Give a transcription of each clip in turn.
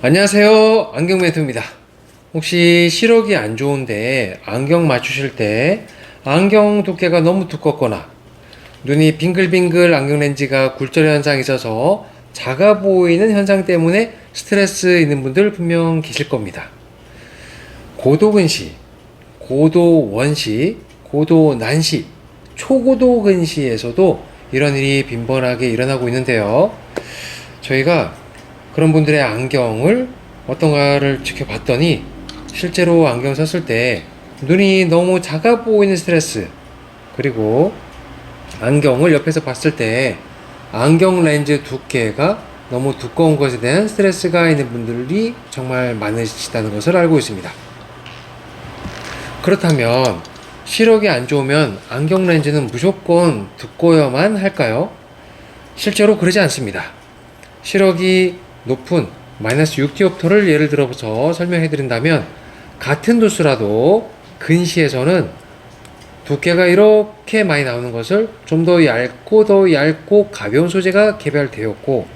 안녕하세요. 안경매트입니다. 혹시 시력이 안 좋은데 안경 맞추실 때 안경 두께가 너무 두껍거나 눈이 빙글빙글 안경 렌즈가 굴절 현상이 있어서 작아 보이는 현상 때문에 스트레스 있는 분들 분명 계실 겁니다. 고도근시, 고도원시, 고도난시, 초고도근시에서도 이런 일이 빈번하게 일어나고 있는데요. 저희가 그런 분들의 안경을 어떤가를 지켜봤더니 실제로 안경 썼을 때 눈이 너무 작아 보이는 스트레스 그리고 안경을 옆에서 봤을 때 안경 렌즈 두께가 너무 두꺼운 것에 대한 스트레스가 있는 분들이 정말 많으시다는 것을 알고 있습니다. 그렇다면 시력이 안 좋으면 안경 렌즈는 무조건 두꺼워야만 할까요? 실제로 그러지 않습니다. 시력이 높은 마이너스 6디옵터를 예를 들어서 설명해 드린다면 같은 도수라도 근시에서는 두께가 이렇게 많이 나오는 것을 좀 더 얇고 더 얇고 가벼운 소재가 개발되었고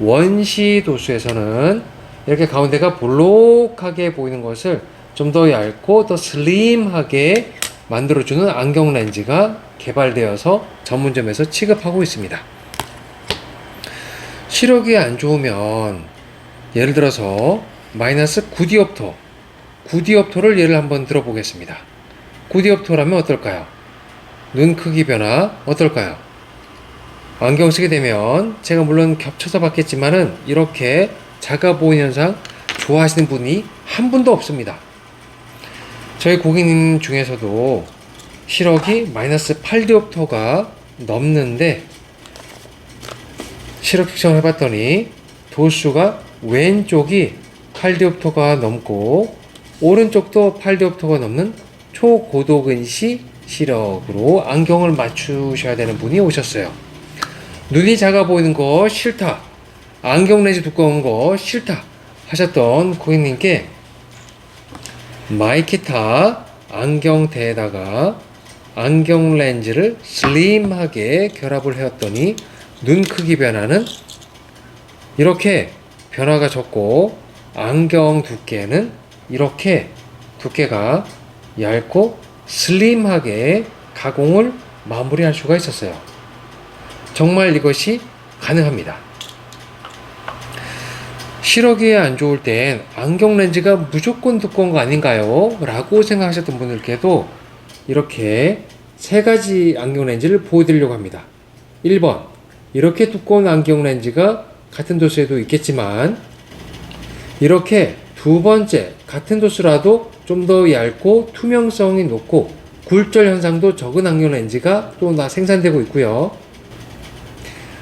원시 도수에서는 이렇게 가운데가 볼록하게 보이는 것을 좀 더 얇고 더 슬림하게 만들어주는 안경 렌즈가 개발되어서 전문점에서 취급하고 있습니다. 시력이 안 좋으면 예를 들어서 마이너스 9디옵터 9디옵터를 예를 한번 들어보겠습니다. 9디옵터라면 어떨까요? 눈 크기 변화 어떨까요? 안경 쓰게 되면 제가 물론 겹쳐서 봤겠지만은 이렇게 작아 보이는 현상 좋아하시는 분이 한 분도 없습니다. 저희 고객님 중에서도 시력이 마이너스 8디옵터가 넘는데 시력 측정을 해봤더니 도수가 왼쪽이 8디옵터가 넘고 오른쪽도 8디옵터가 넘는 초고도근시 시력으로 안경을 맞추셔야 되는 분이 오셨어요. 눈이 작아 보이는 거 싫다. 안경 렌즈 두꺼운 거 싫다. 하셨던 고객님께 마이키타 안경테에다가 안경 렌즈를 슬림하게 결합을 해왔더니 눈 크기 변화는 이렇게 변화가 적고 안경 두께는 이렇게 두께가 얇고 슬림하게 가공을 마무리할 수가 있었어요. 정말 이것이 가능합니다. 시력이 안 좋을 땐 안경 렌즈가 무조건 두꺼운 거 아닌가요? 라고 생각하셨던 분들께도 이렇게 세 가지 안경 렌즈를 보여드리려고 합니다. 1번, 이렇게 두꺼운 안경 렌즈가 같은 도수에도 있겠지만 이렇게 두 번째 같은 도수라도 좀 더 얇고 투명성이 높고 굴절 현상도 적은 안경 렌즈가 또 나 생산되고 있고요.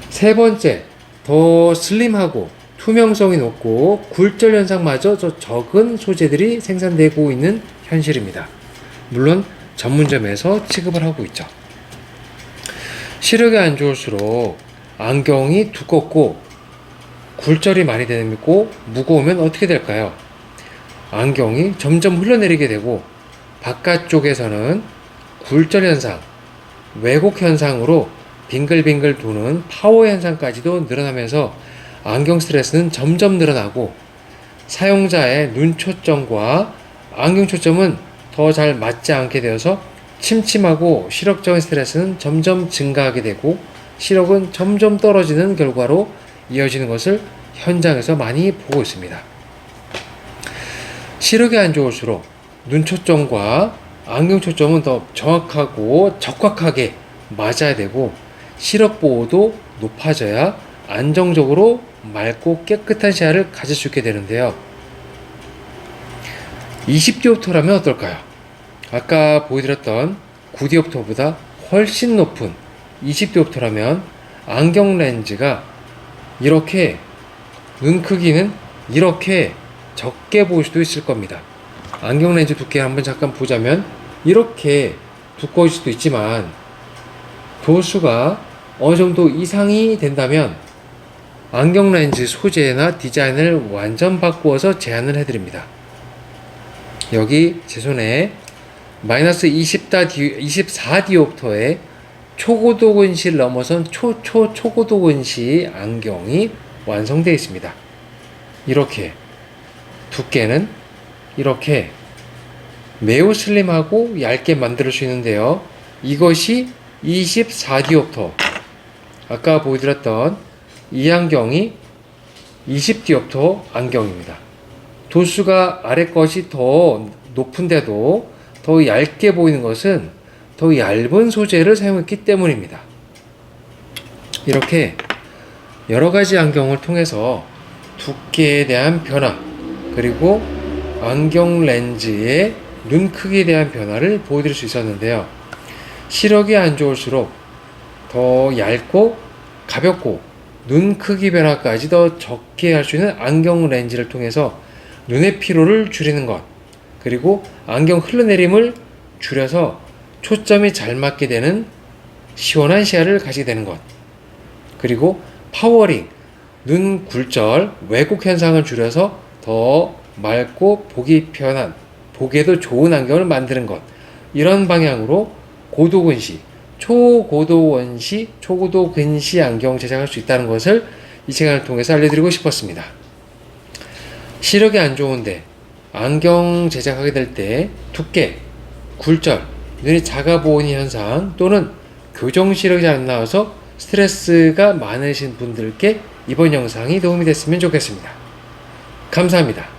세 번째 더 슬림하고 투명성이 높고 굴절 현상마저 더 적은 소재들이 생산되고 있는 현실입니다. 물론 전문점에서 취급을 하고 있죠. 시력이 안 좋을수록 안경이 두껍고 굴절이 많이 되고 무거우면 어떻게 될까요? 안경이 점점 흘러내리게 되고 바깥쪽에서는 굴절 현상, 왜곡 현상으로 빙글빙글 도는 파워 현상까지도 늘어나면서 안경 스트레스는 점점 늘어나고 사용자의 눈 초점과 안경 초점은 더 잘 맞지 않게 되어서 침침하고 시력적인 스트레스는 점점 증가하게 되고 시력은 점점 떨어지는 결과로 이어지는 것을 현장에서 많이 보고 있습니다. 시력이 안 좋을수록 눈 초점과 안경 초점은 더 정확하고 적확하게 맞아야 되고 시력 보호도 높아져야 안정적으로 맑고 깨끗한 시야를 가질 수 있게 되는데요. 20디옵터라면 어떨까요? 아까 보여드렸던 9디옵터보다 훨씬 높은 20디옵터라면 안경 렌즈가 이렇게 눈 크기는 이렇게 적게 보일 수도 있을 겁니다. 안경 렌즈 두께 한번 잠깐 보자면 이렇게 두꺼울 수도 있지만 도수가 어느 정도 이상이 된다면 안경 렌즈 소재나 디자인을 완전 바꾸어서 제안을 해드립니다. 여기 제 손에 마이너스 24디옵터의 초고도 근시를 넘어선 초초 초고도 근시 안경이 완성되어 있습니다. 이렇게 두께는 이렇게 매우 슬림하고 얇게 만들 수 있는데요. 이것이 24디옵터. 아까 보여드렸던 이 안경이 20디옵터 안경입니다. 도수가 아래 것이 더 높은데도 더 얇게 보이는 것은 더 얇은 소재를 사용했기 때문입니다. 이렇게 여러 가지 안경을 통해서 두께에 대한 변화, 그리고 안경 렌즈의 눈 크기에 대한 변화를 보여드릴 수 있었는데요. 시력이 안 좋을수록 더 얇고 가볍고 눈 크기 변화까지 더 적게 할 수 있는 안경 렌즈를 통해서 눈의 피로를 줄이는 것, 그리고 안경 흘러내림을 줄여서 초점이 잘 맞게 되는 시원한 시야를 가지게 되는 것, 그리고 파워링, 눈 굴절, 왜곡 현상을 줄여서 더 맑고 보기 편한, 보기에도 좋은 안경을 만드는 것. 이런 방향으로 고도 근시, 초고도 원시, 초고도 근시 안경 제작할 수 있다는 것을 이 시간을 통해서 알려드리고 싶었습니다. 시력이 안 좋은데 안경 제작하게 될 때 두께, 굴절, 작아 보이는 현상 또는 교정 시력이 안 나와서 스트레스가 많으신 분들께 이번 영상이 도움이 됐으면 좋겠습니다. 감사합니다.